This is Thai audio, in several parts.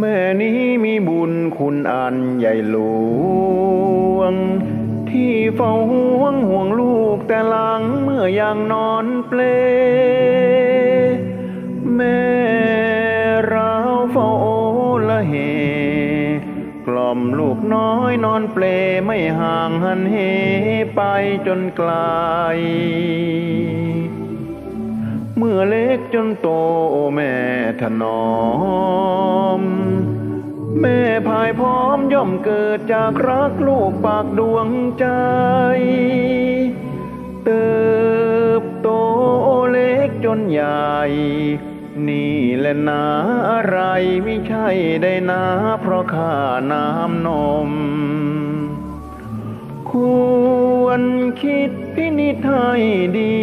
แม่นี้มีบุญคุณอันใหญ่หลวง ที่เฝ้าห่วงห่วงลูกแต่หลังเมื่อยังนอนเปล แม่เราเฝ้าโอละเหกล่อมลูกน้อยนอนเปลไม่ห่างหันเหไปจนไกล เมื่อเล็กจนโตแม่ถนอม แม่พายพร้อมย่อมเกิดจากรักลูกปากดวงใจ เติบโตเล็กจนใหญ่ นี่แหละนาอะไรไม่ใช่ได้นาเพราะข้าน้ำนม ควรคิดพินิจให้ดี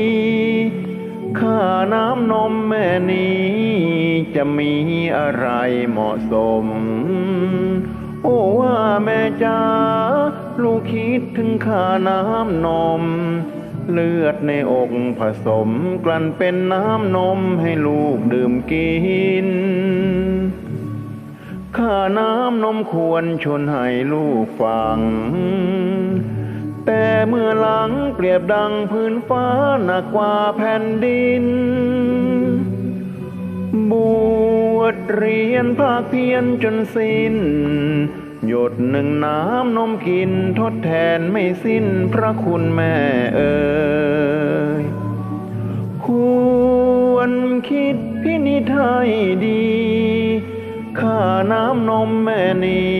ค่าน้ำนมแม่นี้ จะมีอะไรเหมาะสม โอ้ว่าแม่จ๋าลูกคิดถึงค่าน้ำนม เลือดในอกผสมกลั่นเป็นน้ำนมให้ลูกดื่มกินค่าน้ำนมควรชนให้ลูกฟัง แต่เมื่อล งเปรียบดังพื้นฟ้าหนักกว่าแผ่นดิน บวชเรียนภาคเพียรจนสิ้น หยดหนึ่งน้ำนมกินทดแทนไม่สิ้นพระคุณแม่เอ่ยควรคิดพินิจให้ดีค่าน้ำนมแม่นี้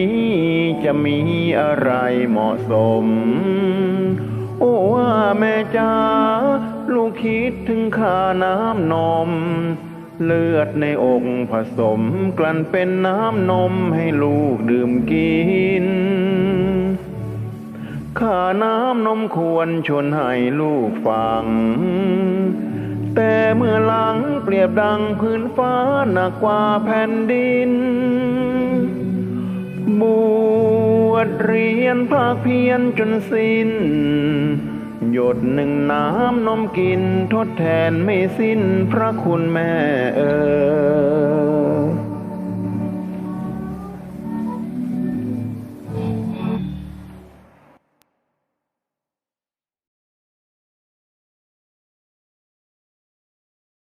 จะมีอะไรเหมาะสม โอ้ว่าแม่จ๋าลูกคิดถึงค่าน้ำนม เลือดในอกผสมกลั่นเป็นน้ำนมให้ลูกดื่มกินค่าน้ำนมควรชวนให้ลูกฟัง แต่เมื่อหลังเปรียบดังพื้นฟ้าหนักกว่าแผ่นดินบว เรียนภาคเพียรจนสิ้น หยดหนึ่งน้ำนมกินทดแทนไม่สิ้นพระคุณแม่เออ